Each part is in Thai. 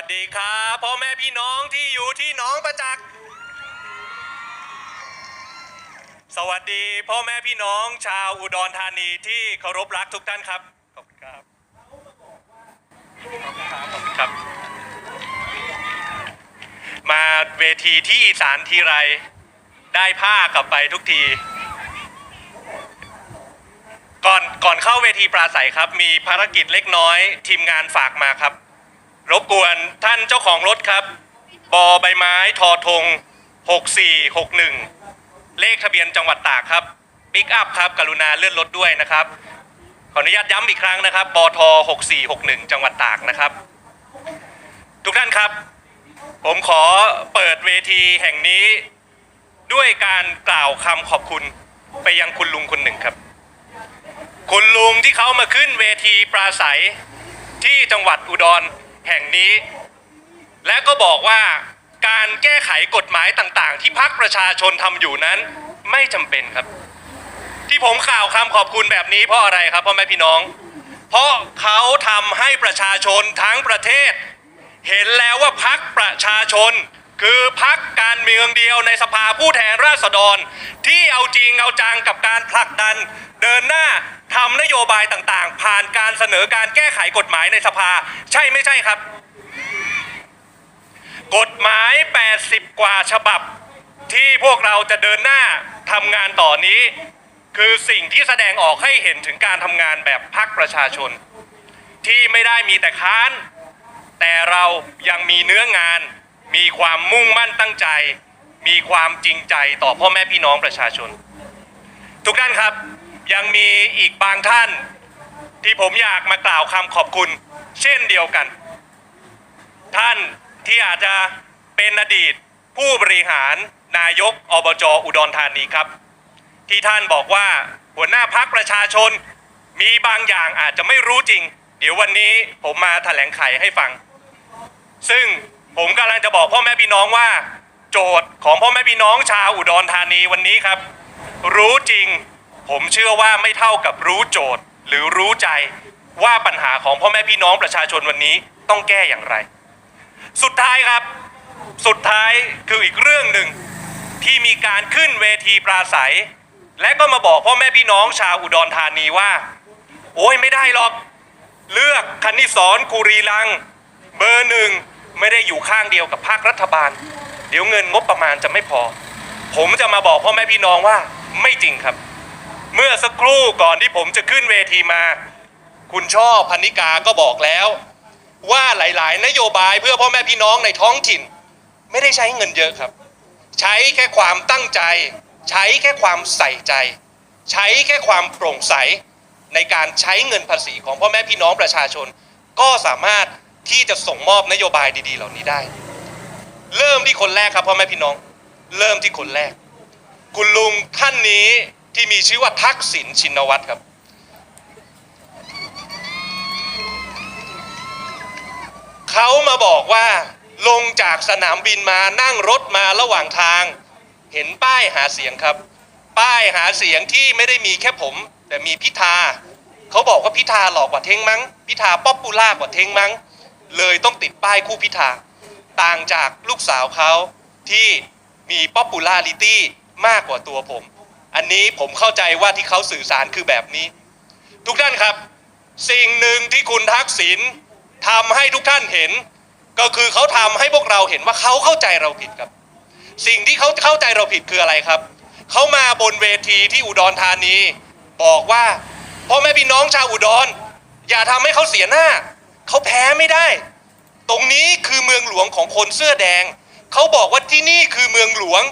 วัสดีครับพ่อแม่พี่น้องที่อยู่ที่หนองประจักษ์ สวัสดีพ่อแม่พี่น้องชาวอุดรธานีที่เคารพรักทุกท่านครับ ขอบคุณครับขอบคุณครับขอบคุณครับ มาเวทีที่อีสานทีไร ได้ผ้ากลับไปทุกที ก่อนก่อนเข้าเวทีปราศัยครับ มีภารกิจเล็กน้อย ทีมงานฝากมาครับ รบกวนท่านเจ้าของรถครับ บอใบไม้ทอทง 6461 เลขทะเบียนจังหวัดตากครับปิกอัพครับ กรุณาเลื่อนรถด้วยนะครับ ขออนุญาตย้ำอีกครั้งนะครับบอท6461 จังหวัดตากนะครับ ทุกท่านครับ ผมขอเปิดเวทีแห่งนี้ ด้วยการกล่าวคำขอบคุณไปยังคุณลุงคนหนึ่งครับ คุณลุงที่เขามาขึ้นเวทีปราศัยที่จังหวัดอุดร แห่งนี้ และก็บอกว่าการแก้ไขกฎหมายต่างๆ ที่พักประชาชนทำอยู่นั้นไม่จำเป็นครับ ที่ผมกล่าวคำขอบคุณแบบนี้เพราะอะไรครับพ่อแม่พี่น้อง เพราะเขาทำให้ประชาชนทั้งประเทศ เห็นแล้วว่าพักประชาชน คือพักการเมืองเดียวในสภาผู้แทนราษฎร ที่เอาจริงเอาจังกับการผลักดัน เดินหน้าทำนโยบายต่างๆ ผ่านการเสนอการแก้ไขกฎหมายในสภา ใช่ไม่ใช่ครับ กฎหมาย 80 กว่าฉบับ ที่พวกเราจะเดินหน้าทำงานต่อนนี้ คือสิ่งที่แสดงออกให้เห็นถึงการทำงานแบบพักประชาชน ที่ไม่ได้มีแต่ค้าน แต่เรายังมีเนื้องาน มีความมุ่งมั่นตั้งใจ มีความจริงใจต่อพ่อแม่พี่น้องประชาชน ทุกท่านครับยังมีอีกบางท่าน ที่ผมอยากมากล่าวคำขอบคุณ เช่นเดียวกัน ท่านที่อาจจะเป็นอดีตผู้บริหารนายกอบจอุดรธานีครับ ที่ท่านบอกว่าหัวหน้าพักประชาชนมีบางอย่างอาจจะไม่รู้จริง เดี๋ยววันนี้ผมมาแถลงไขให้ฟัง ซึ่ง ผมกำลังจะบอกพ่อแม่พี่น้องว่า โจทย์ของพ่อแม่พี่น้องชาวอุดรธานีวันนี้ครับ รู้จริง ผมเชื่อว่าไม่เท่ากับรู้โจทย์ หรือรู้ใจว่าปัญหาของพ่อแม่พี่น้องประชาชนวันนี้ต้องแก้อย่างไร สุดท้ายครับ สุดท้ายคืออีกเรื่องหนึ่งที่มีการขึ้นเวทีปราศัย และก็มาบอกพ่อแม่พี่น้องชาวอุดรธานีว่า โอ้ยไม่ได้หรอก เลือกคณิสอนกุรีลัง เบอร์หนึ่ง ไม่ได้อยู่ข้างเดียวกับภาครัฐบาล เดี๋ยวเงินงบประมาณจะไม่พอ ผมจะมาบอกพ่อแม่พี่น้องว่าไม่จริงครับ เมื่อสักครู่ก่อนที่ผมจะขึ้นเวทีมา คุณช่อพันิกาก็บอกแล้ว ว่าหลาย ๆ นโยบายเพื่อพ่อแม่พี่น้องในท้องถิ่น ไม่ได้ใช้เงินเยอะครับ ใช้แค่ความตั้งใจ ใช้แค่ความใส่ใจ ใช้แค่ความโปร่งใสในการใช้เงินภาษีของพ่อแม่พี่น้องประชาชน ก็สามารถ ที่จะส่งมอบนโยบายดี ๆ เหล่านี้ได้ เริ่มที่คนแรกครับพ่อแม่พี่น้อง เริ่มที่คนแรก คุณลุงท่านนี้ที่มีชื่อว่าทักษิณชินวัตรครับ เขามาบอกว่าลงจากสนามบินมานั่งรถมาระหว่างทาง เห็นป้ายหาเสียงครับ ป้ายหาเสียงที่ไม่ได้มีแค่ผม แต่มีพิธาเขาบอกว่าพิธาหลอกกว่าเท้งมั้งพิธาป๊อปปูล่ากว่าเท้งมั้ง เลยต้องติดป้ายคู่พิธาต่างจากลูกสาวเขาที่มีป๊อปปูล่าลิตี้มากกว่าตัวผม อันนี้ผมเข้าใจว่าที่เขาสื่อสารคือแบบนี้ ทุกท่านครับ สิ่งหนึ่งที่คุณทักษิณทำให้ทุกท่านเห็น ก็คือเขาทำให้พวกเราเห็นว่าเขาเข้าใจเราผิดครับ สิ่งที่เขาเข้าใจเราผิดคืออะไรครับเขามาบนเวทีที่อุดรธานี บอกว่าพ่อแม่พี่น้องชาวอุดรอย่าทำให้เขาเสียหน้า เขาแพ้ไม่ได้ ตรงนี้คือเมืองหลวงของคนเสื้อแดง เขาบอกว่าที่นี่คือเมืองหลวง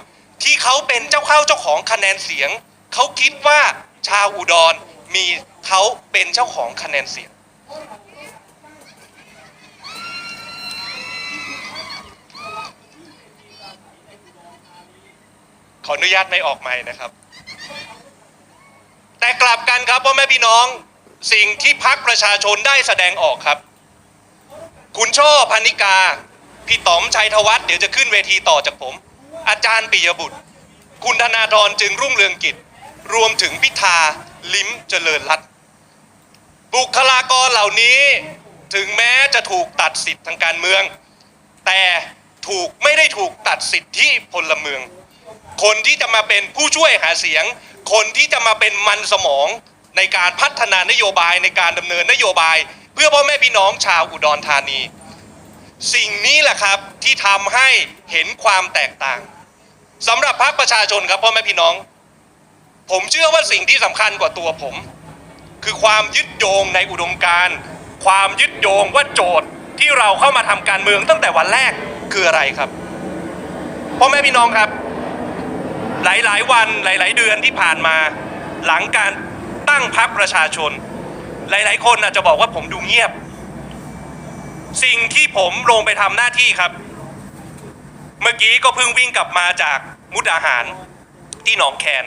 ที่เขาเป็นเจ้าเข้าเจ้าของคะแนนเสียง เขาคิดว่าชาวอุดรมีเขาเป็นเจ้าของคะแนนเสียง ขออนุญาตไม่ออกใหม่นะครับ แต่กลับกันครับพ่อแม่พี่น้อง สิ่งที่พักประชาชนได้แสดงออกครับ คุณช่อพันิกา พี่ต๋อมชัยธวัฒน์เดี๋ยวจะขึ้นเวทีต่อจากผม อาจารย์ปิยบุตร คุณธนาธรจึงรุ่งเรืองกิจ รวมถึงพิธาลิ้มเจริญรัตน์บุคลากรเหล่านี้ถึงแม้จะถูกตัดสิทธิ์ทางการเมือง แต่ถูกไม่ได้ถูกตัดสิทธิพลเมือง คนที่จะมาเป็นผู้ช่วยหาเสียง คนที่จะมาเป็นมันสมองในการพัฒนานโยบายในการดำเนินนโยบาย เพื่อพ่อแม่พี่น้องชาวอุดรธานี สิ่งนี้แหละครับที่ทำให้เห็นความแตกต่างสำหรับพรรคประชาชนครับพ่อแม่พี่น้อง ผมเชื่อว่าสิ่งที่สำคัญกว่าตัวผม คือความยึดโยงในอุดมการณ์ความยึดโยงว่าโจทย์ที่เราเข้ามาทำการเมืองตั้งแต่วันแรกคืออะไรครับพ่อแม่พี่น้องครับ หลายๆ วันหลาย ๆ เดือนที่ผ่านมา หลังการตั้งพรรคประชาชน หลาย ๆ คนอาจจะบอกว่าผมดูเงียบ สิ่งที่ผมลงไปทำหน้าที่ครับ เมื่อกี้ก็เพิ่งวิ่งกลับมาจากมุกดาหารที่หนองแคน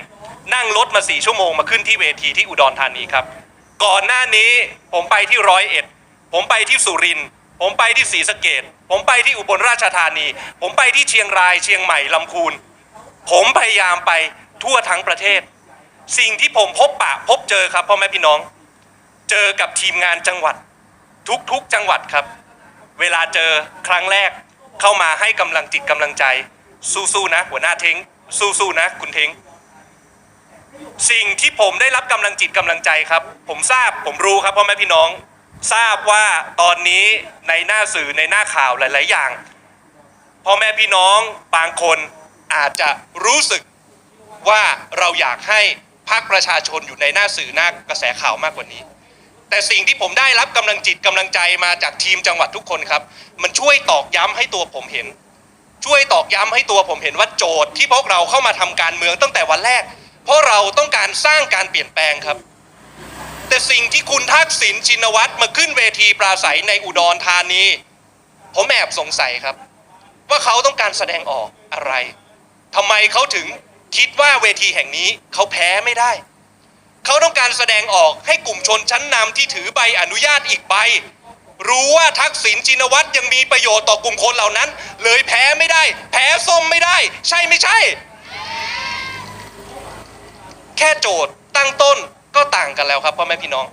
นั่งรถมาสี่ชั่วโมงมาขึ้นที่เวทีที่อุดรธานีครับ ก่อนหน้านี้ผมไปที่ร้อยเอ็ด ผมไปที่สุรินทร์ผมไปที่ศรีสะเกดผมไปที่อุบลราชธานี ผมไปที่เชียงราย เชียงใหม่ลำพูน ผมพยายามไปทั่วทั้งประเทศ สิ่งที่ผมพบปะพบเจอครับพ่อแม่พี่น้อง เจอกับทีมงานจังหวัด ทุกๆจังหวัดครับ เวลาเจอครั้งแรกเข้ามาให้กำลังจิตกำลังใจ สู้ๆนะ หัวหน้าเทงสู้ๆนะ คุณเทงสิ่งที่ผมได้รับกำลังจิตกำลังใจครับ ผมทราบผมรู้ครับพ่อแม่พี่น้อง ทราบว่าตอนนี้ในหน้าสื่อในหน้าข่าวหลาย ๆ อย่างพ่อแม่พี่น้องบางคนอาจจะรู้สึกว่าเราอยากให้พรรคประชาชนอยู่ในหน้าสื่อหน้ากระแสข่าวมากกว่านี้ แต่สิ่งที่ผมได้รับกำลังจิตกำลังใจมาจากทีมจังหวัดทุกคนครับ มันช่วยตอกย้ำให้ตัวผมเห็น ช่วยตอกย้ำให้ตัวผมเห็นว่าโจทย์ที่พวกเราเข้ามาทำการเมืองตั้งแต่วันแรก เพราะเราต้องการสร้างการเปลี่ยนแปลงครับ แต่สิ่งที่คุณทักษิณชินวัตรมาขึ้นเวทีปราศัยในอุดรธานีผมแอบสงสัยครับ ว่าเขาต้องการแสดงออกอะไรทำไมเขาถึงคิดว่าเวทีแห่งนี้เขาแพ้ไม่ได้ เขาต้องการแสดงออกให้กลุ่มชนชั้นนำที่ถือใบอนุญาตอีกใบ รู้ว่าทักษิณชินวัตรยังมีประโยชน์ต่อกลุ่มคนเหล่านั้น เลยแพ้ไม่ได้ แพ้ส้มไม่ได้ ใช่ไม่ใช่ แค่โจทย์ตั้งต้นก็ต่างกันแล้วครับพ่อแม่พี่น้อง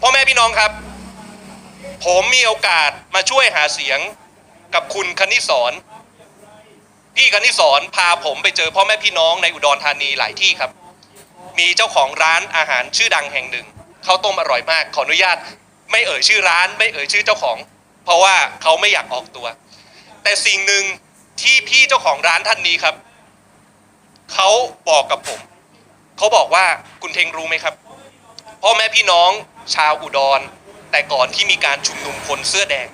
พ่อแม่พี่น้องครับ ผมมีโอกาสมาช่วยหาเสียงกับคุณคณิสอนพี่คณิสอนพาผมไปเจอพ่อแม่พี่น้องในอุดรธานีหลายที่ครับ มีเจ้าของร้านอาหารชื่อดังแห่งหนึ่งข้าวต้มอร่อยมาก ขออนุญาต ไม่เอ่ยชื่อร้าน ไม่เอ่ยชื่อเจ้าของ เพราะว่าเขาไม่อยากออกตัว แต่สิ่งหนึ่งที่พี่เจ้าของร้านท่านนี้ครับเขาบอกกับผมเขาบอกว่าคุณเทงรู้ไหมครับพ่อแม่พี่น้องชาวอุดร แต่ก่อนที่มีการชุมนุมคนเสื้อแดง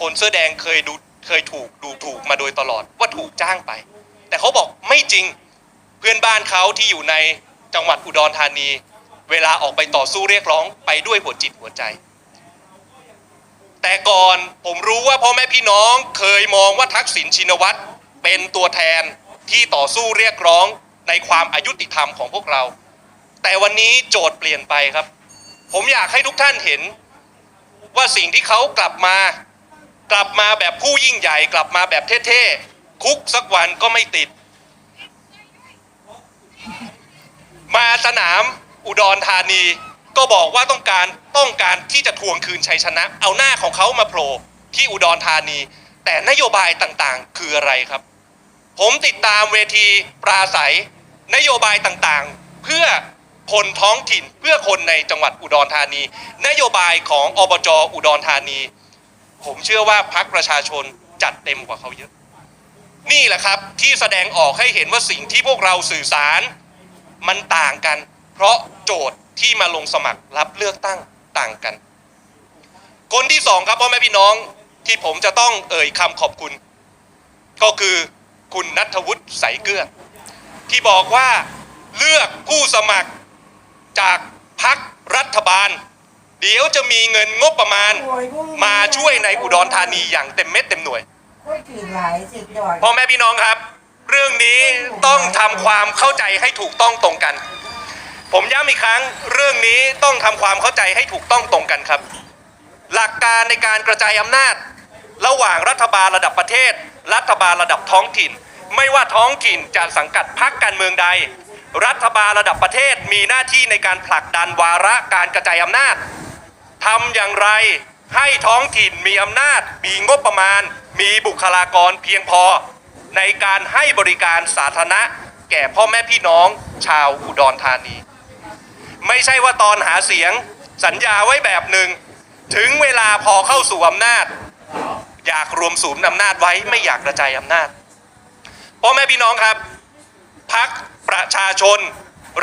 คนเสื้อแดงเคยดูเคยถูกดูถูกมาโดยตลอดว่าถูกจ้างไป แต่เขาบอกไม่จริงเพื่อนบ้านเขาที่อยู่ใน จังหวัดอุดรธานี เวลาออกไปต่อสู้เรียกร้องไปด้วยหัวจิตหัวใจ แต่ก่อนผมรู้ว่าพ่อแม่พี่น้องเคยมองว่าทักษิณชินวัตรเป็นตัวแทนที่ต่อสู้เรียกร้องในความอายุติธรรมของพวกเรา แต่วันนี้โจทย์เปลี่ยนไปครับ ผมอยากให้ทุกท่านเห็นว่าสิ่งที่เขากลับมากลับมาแบบผู้ยิ่งใหญ่กลับมาแบบเท่ๆคุกสักวันก็ไม่ติด มาสนามอุดรธานี ก็บอกว่าต้องการต้องการที่จะทวงคืนชัยชนะ เอาหน้าของเขามาโผล่ที่อุดรธานี แต่นโยบายต่างๆ คืออะไรครับ ผมติดตามเวทีปราศัย นโยบายต่างๆ เพื่อคนท้องถิ่นเพื่อคนในจังหวัดอุดรธานี นโยบายของอบจอุดรธานี ผมเชื่อว่าพักประชาชนจัดเต็มกว่าเขาเยอะ นี่แหละครับที่แสดงออกให้เห็นว่าสิ่งที่พวกเราสื่อสาร มันต่างกัน เพราะโจทย์ที่มาลงสมัครรับเลือกตั้งต่างกัน คนที่สองครับพ่อแม่พี่น้องที่ผมจะต้องเอ่ยคำขอบคุณ ก็คือคุณนัทวุฒิใสเกลือที่บอกว่าเลือกผู้สมัครจากพักรัฐบาล เดี๋ยวจะมีเงินงบประมาณมาช่วยในอุดรธานีอย่างเต็มเม็ดเต็มหน่วยก็ถือหลายสิบดอยพ่อแม่พี่น้องครับ เรื่องนี้ต้องทำความเข้าใจให้ถูกต้องตรงกัน ผมย้ำอีกครั้งเรื่องนี้ต้องทำความเข้าใจให้ถูกต้องตรงกันครับ หลักการในการกระจายอำนาจ ระหว่างรัฐบาลระดับประเทศ รัฐบาลระดับท้องถิ่น ไม่ว่าท้องถิ่นจะสังกัดพรรคการเมืองใด รัฐบาลระดับประเทศมีหน้าที่ในการผลักดันวาระการกระจายอำนาจทำอย่างไรให้ท้องถิ่นมีอำนาจ มีงบประมาณ มีบุคลากรเพียงพอ ในการให้บริการสาธารณะ แก่พ่อแม่พี่น้องชาวอุดรธานี ไม่ใช่ว่าตอนหาเสียงสัญญาไว้แบบหนึ่ง ถึงเวลาพอเข้าสู่อำนาจ อยากรวมศูนย์อำนาจไว้ไม่อยากกระจายอำนาจพ่อแม่พี่น้องครับพักประชาชน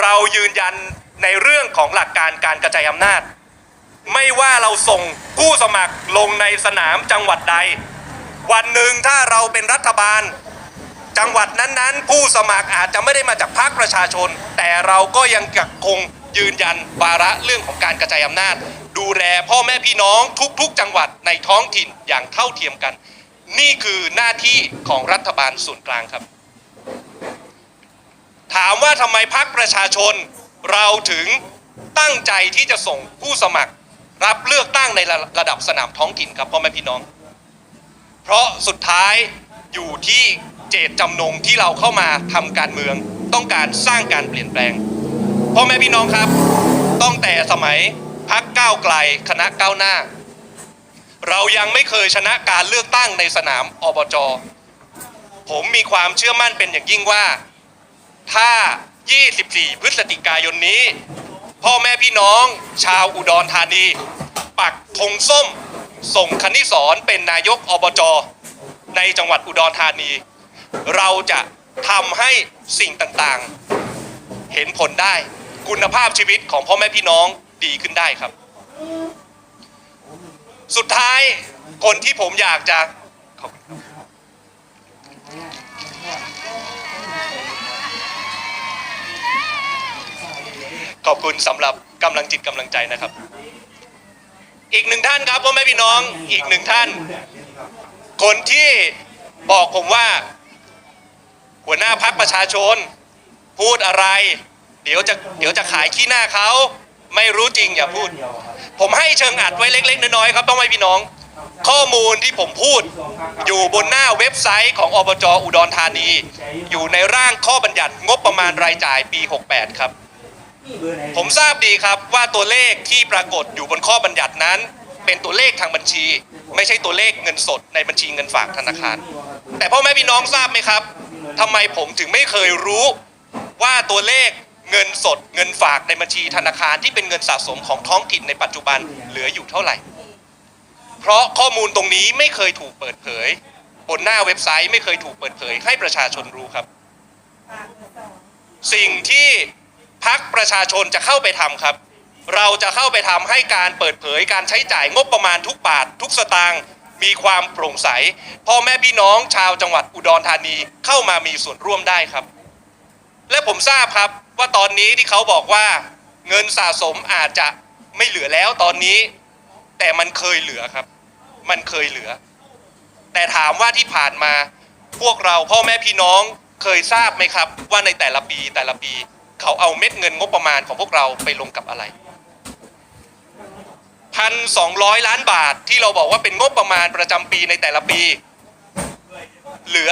เรายืนยันในเรื่องของหลักการการกระจายอำนาจ ไม่ว่าเราส่งผู้สมัครลงในสนามจังหวัดใด วันหนึ่งถ้าเราเป็นรัฐบาล จังหวัดนั้นๆ ผู้สมัครอาจจะไม่ได้มาจากพรรคประชาชน แต่เราก็ยังคงยืนยันวาระเรื่องของการกระจายอำนาจ ดูแลพ่อแม่พี่น้องทุกๆ จังหวัดในท้องถิ่นอย่างเท่าเทียมกัน นี่คือหน้าที่ของรัฐบาลส่วนกลางครับ ถามว่าทำไมพรรคประชาชน เราถึงตั้งใจที่จะส่งผู้สมัคร รับเลือกตั้งในระระดับสนามท้องถิ่นครับพ่อแม่พี่น้อง เพราะสุดท้ายอยู่ที่ เจตจำนงที่เราเข้ามาทำการเมือง ต้องการสร้างการเปลี่ยนแปลงพ่อแม่พี่น้องครับตั้งแต่สมัยพักก้าวไกลคณะก้าวหน้า เรายังไม่เคยชนะการเลือกตั้งในสนามอบจผมมีความเชื่อมั่นเป็นอย่างยิ่งว่า ถ้า 24 พฤศจิกายนนี้ พ่อแม่พี่น้อง ชาวอุดรธานี ปักธงส้ม ส่งคณิสอนเป็นนายกอบจ ในจังหวัดอุดรธานี เราจะทำให้สิ่งต่างๆ เห็นผลได้ คุณภาพชีวิตของพ่อแม่พี่น้องดีขึ้นได้ครับ สุดท้ายคนที่ผมอยากจะขอบคุณครับขอบคุณสำหรับกำลังจิตกำลังใจนะครับ อีกหนึ่งท่านครับพ่อแม่พี่น้องอีกหนึ่งท่าน คนที่บอกผมว่า หัวหน้าพักประชาชน พูดอะไร เดี๋ยวจะเดี๋ยวจะขายขี้หน้าเขาไม่รู้จริงอย่าพูด ผมให้เชิงอัดไว้เล็ก ๆ น้อยๆครับต้องให้พี่น้อง ข้อมูลที่ผมพูด อยู่บนหน้าเว็บไซต์ของอบจอุดรธานี อยู่ในร่างข้อบัญญัติงบประมาณรายจ่ายปี 68 ครับ ผมทราบดีครับว่าตัวเลขที่ปรากฏอยู่บนข้อบัญญัตินั้น เป็นตัวเลขทางบัญชี ไม่ใช่ตัวเลขเงินสดในบัญชีเงินฝากธนาคาร แต่พ่อแม่พี่น้องทราบไหมครับ ทำไมผมถึงไม่เคยรู้ว่าตัวเลขเงินสดเงินฝากในบัญชีธนาคารที่เป็นเงินสะสมของท้องถิ่นในปัจจุบันเหลืออยู่เท่าไหร่ เพราะข้อมูลตรงนี้ไม่เคยถูกเปิดเผย บนหน้าเว็บไซต์ไม่เคยถูกเปิดเผยให้ประชาชนรู้ครับ สิ่งที่พักประชาชนจะเข้าไปทำครับ เราจะเข้าไปทำให้การเปิดเผยการใช้จ่ายงบประมาณทุกบาททุกสตางค์ มีความโปร่งใส พ่อแม่พี่น้องชาวจังหวัดอุดรธานีเข้ามามีส่วนร่วมได้ครับ และผมทราบครับว่าตอนนี้ที่เขาบอกว่าเงินสะสมอาจจะไม่เหลือแล้วตอนนี้ แต่มันเคยเหลือครับ มันเคยเหลือ แต่ถามว่าที่ผ่านมา พวกเราพ่อแม่พี่น้องเคยทราบไหมครับ ว่าในแต่ละปีแต่ละปี เขาเอาเม็ดเงินงบประมาณของพวกเราไปลงกับอะไร พันสองร้อยล้านบาทที่เราบอกว่าเป็นงบประมาณประจำปีในแต่ละปี เหลือ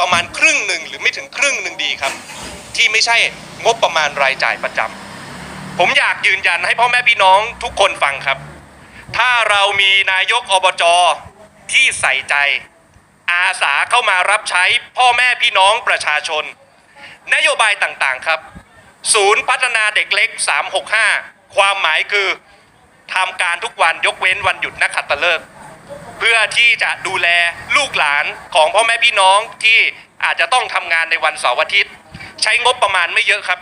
ประมาณครึ่งหนึ่งหรือไม่ถึงครึ่งหนึ่งดีครับ ที่ไม่ใช่งบประมาณรายจ่ายประจำผมอยากยืนยันให้พ่อแม่พี่น้องทุกคนฟังครับ ถ้าเรามีนายกอบจที่ใส่ใจ อาสาเข้ามารับใช้พ่อแม่พี่น้องประชาชน นโยบายต่างๆครับ ศูนย์พัฒนาเด็กเล็ก 365 ความหมายคือ ทำการทุกวันยกเว้นวันหยุดนักขัตฤกษ์เพื่อที่จะดูแลลูกหลานของพ่อแม่พี่น้องที่อาจจะต้องทำงานในวันเสาร์อาทิตย์ ใช้งบประมาณไม่เยอะครับ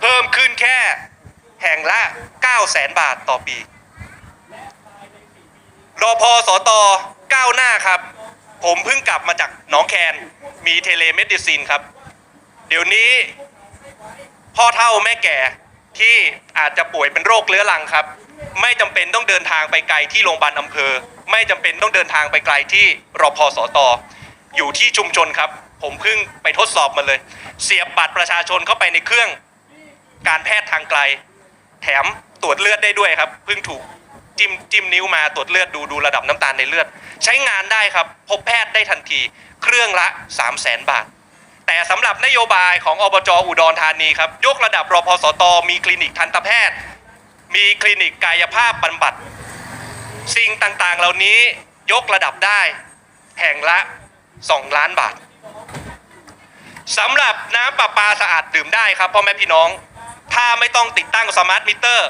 เพิ่มขึ้นแค่แห่งละ 9 0 0แสนบาทต่อปีรอพอสอตอก้าวหน้าครับ ผมเพิ่งกลับมาจากหนองแคนมีเทเลเมดิซินครับ เดี๋ยวนี้ พ่อเท่าแม่แก่ที่อาจจะป่วยเป็นโรคเรื้อรังครับ ไม่จำเป็นต้องเดินทางไปไกลที่โรงพยาบาลอำเภอ ไม่จำเป็นต้องเดินทางไปไกลที่รอพอสอตออยู่ที่ชุมชนครับ ผมเพิ่งไปทดสอบมาเลย เสียบบัตรประชาชนเข้าไปในเครื่องการแพทย์ทางไกล แถมตรวจเลือดได้ด้วยครับเพิ่งถูกจิ้มจิ้มนิ้วมาตรวจเลือดดูดูระดับน้ำตาลในเลือด ใช้งานได้ครับ พบแพทย์ได้ทันที เครื่องละ 3 0 0แสนบาท แต่สำหรับนโยบายของอบจอุดรธานีครับ ยกระดับรพสตมีคลินิกทันตแพทย์ มีคลินิกกายภาพบำบัด สิ่งต่างๆ เหล่านี้ยกระดับได้ แห่งละ 2 ล้านบาทสำหรับน้ำประปาสะอาดดื่มได้ครับพ่อแม่พี่น้อง ถ้าไม่ต้องติดตั้งสมาร์ทมิเตอร์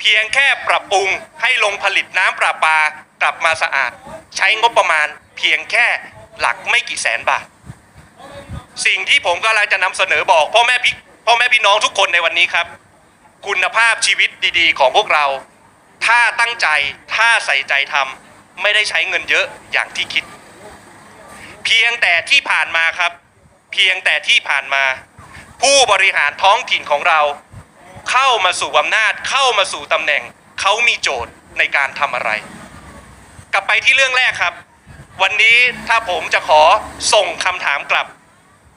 เพียงแค่ปรับปรุงให้ลงผลิตน้ำประปากลับมาสะอาด ใช้งบประมาณเพียงแค่หลักไม่กี่แสนบาท สิ่งที่ผมกำลังจะนำเสนอบอกพ่อแม่พี่พ่อแม่พี่น้องทุกคนในวันนี้ครับ คุณภาพชีวิตดีๆ ของพวกเรา ถ้าตั้งใจถ้าใส่ใจทำไม่ได้ใช้เงินเยอะอย่างที่คิด เพียงแต่ที่ผ่านมาครับ เพียงแต่ที่ผ่านมา ผู้บริหารท้องถิ่นของเรา เข้ามาสู่อำนาจเข้ามาสู่ตำแหน่ง เขามีโจทย์ในการทำอะไร กลับไปที่เรื่องแรกครับ วันนี้ถ้าผมจะขอส่งคำถามกลับ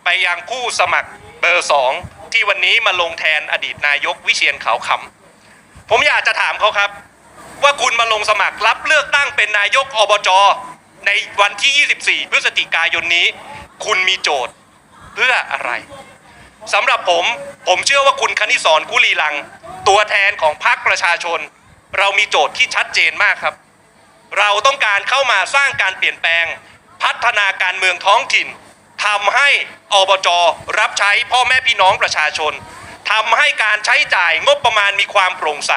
ไปยังผู้สมัครเบอร์สอง ที่วันนี้มาลงแทนอดีตนายกวิเชียนขาวขำผมอยากจะถามเขาครับ ว่าคุณมาลงสมัครรับเลือกตั้งเป็นนายกอบจในวันที่ 24 พฤศจิกายนนี้ คุณมีโจทย์เพื่ออะไรสำหรับผมผมเชื่อว่าคุณคณิสรกุลีลัง ตัวแทนของพรรคประชาชน เรามีโจทย์ที่ชัดเจนมากครับ เราต้องการเข้ามาสร้างการเปลี่ยนแปลง พัฒนาการเมืองท้องถิ่น ทำให้อบจรับใช้พ่อแม่พี่น้องประชาชนทำให้การใช้จ่ายงบประมาณมีความโปร่งใส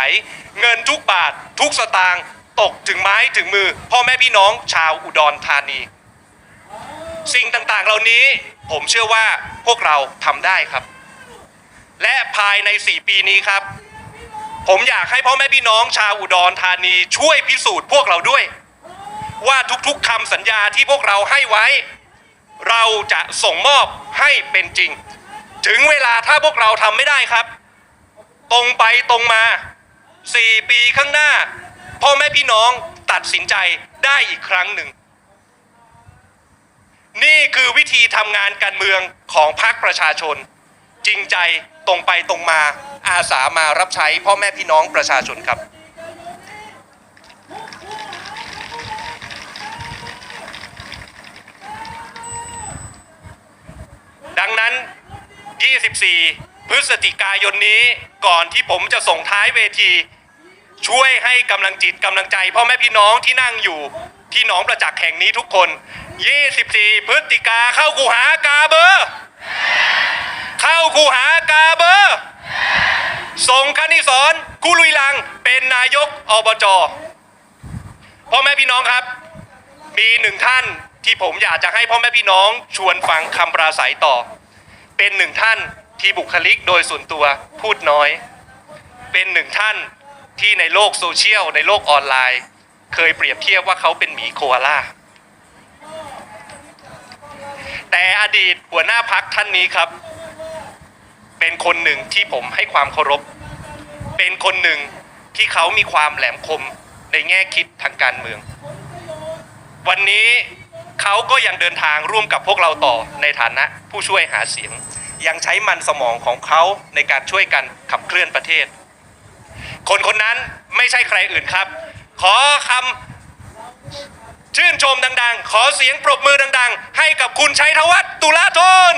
เงินทุกบาท ทุกสตางค์ตกถึงไม้ถึงมือ พ่อแม่พี่น้องชาวอุดรธานี สิ่งต่างๆเหล่านี้ผมเชื่อว่าพวกเราทำได้ครับ และภายใน 4 ปีนี้ครับ ผมอยากให้พ่อแม่พี่น้องชาวอุดรธานีช่วยพิสูจน์พวกเราด้วย ว่าทุกๆคำสัญญาที่พวกเราให้ไว้ เราจะส่งมอบให้เป็นจริง ถึงเวลาถ้าพวกเราทำไม่ได้ครับ ตรงไปตรงมา4ปีข้างหน้า พ่อแม่พี่น้องตัดสินใจได้อีกครั้งหนึ่ง นี่คือวิธีทำงานการเมืองของพรรคประชาชน จริงใจตรงไปตรงมา อาสามารับใช้พ่อแม่พี่น้องประชาชนครับ ดังนั้น 24 พฤศจิกายนนี้ก่อนที่ผมจะส่งท้ายเวที ช่วยให้กำลังจิตกำลังใจพ่อแม่พี่น้องที่นั่งอยู่ที่หนองประจักษ์แห่งนี้ทุกคน 24 พฤศจิกาเข้ากูหากาเบอร์เข้ากูหากาเบอร์ส่งคณิสอนกุลุยลังเป็นนายกอบจพ่อแม่พี่น้องครับ มีหนึ่งท่าน ที่ผมอยากจะให้พ่อแม่พี่น้องชวนฟังคำปราศัยต่อ เป็นหนึ่งท่านที่บุคลิกโดยส่วนตัวพูดน้อย เป็นหนึ่งท่านที่ในโลกโซเชียลในโลกออนไลน์ เคยเปรียบเทียบว่าเขาเป็นหมีโคอาล่าแต่อดีตหัวหน้าพักท่านนี้ครับ เป็นคนหนึ่งที่ผมให้ความเคารพ เป็นคนหนึ่งที่เขามีความแหลมคมในแง่คิดทางการเมือง วันนี้ เขาก็ยังเดินทางร่วมกับพวกเราต่อในฐานะผู้ช่วยหาเสียง ยังใช้มันสมองของเขาในการช่วยกันขับเคลื่อนประเทศ คนคนนั้นไม่ใช่ใครอื่นครับ ขอคำชื่นชมดัง ๆ ขอเสียงปรบมือดัง ๆ ให้กับคุณชัยธวัฒน์ตุลาธน